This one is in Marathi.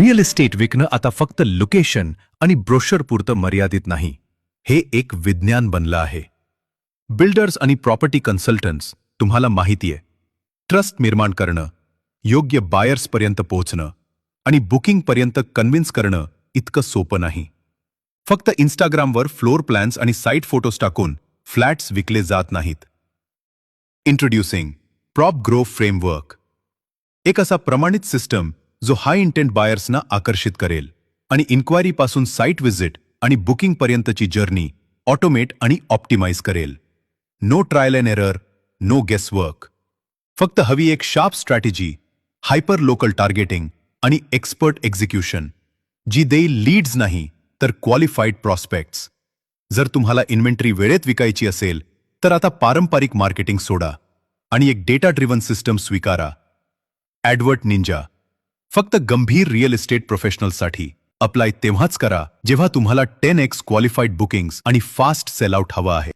रिअल इस्टेट विकणं आता फक्त लोकेशन आणि ब्रोशर पुरतं मर्यादित नाही. हे एक विज्ञान बनलं आहे. बिल्डर्स आणि प्रॉपर्टी कन्सल्टंट्स तुम्हाला माहितीये. ट्रस्ट निर्माण करणं योग्य बायर्सपर्यंत पोहोचणं आणि बुकिंगपर्यंत कन्व्हिन्स करणं इतकं सोपं नाही. फक्त इन्स्टाग्रामवर फ्लोर प्लॅन्स आणि साईट फोटोज टाकून फ्लॅट्स विकले जात नाहीत. इंट्रोड्युसिंग प्रॉप ग्रो फ्रेमवर्क एक असा प्रमाणित सिस्टम जो हाय इंटेंट बायर्सना आकर्षित करेल. आणि इन्क्वायरीपासून साईट व्हिजिट आणि बुकिंगपर्यंतची जर्नी ऑटोमेट आणि ऑप्टिमाइज करेल. No trial and error no guesswork फक्त हवी एक sharp strategy hyper local targeting आणि एक्सपर्ट एक्झिक्युशन जी देईल लीड्स नाही तर क्वालिफाईड प्रॉस्पेक्ट्स जर तुम्हाला इन्व्हेंटरी वेळेत विकायची असेल तर आता पारंपरिक मार्केटिंग सोडा आणि एक डेटा ड्रिव्हन सिस्टम स्वीकारा. ॲडवर्ट निंजा फक्त गंभीर रिअल इस्टेट प्रोफेशनलसाठी अप्लाय तेव्हाच करा जेव्हा तुम्हाला टेन एक्स क्वालिफाईड बुकिंग्स आणि फास्ट सेलआउट हवं हवा आहे.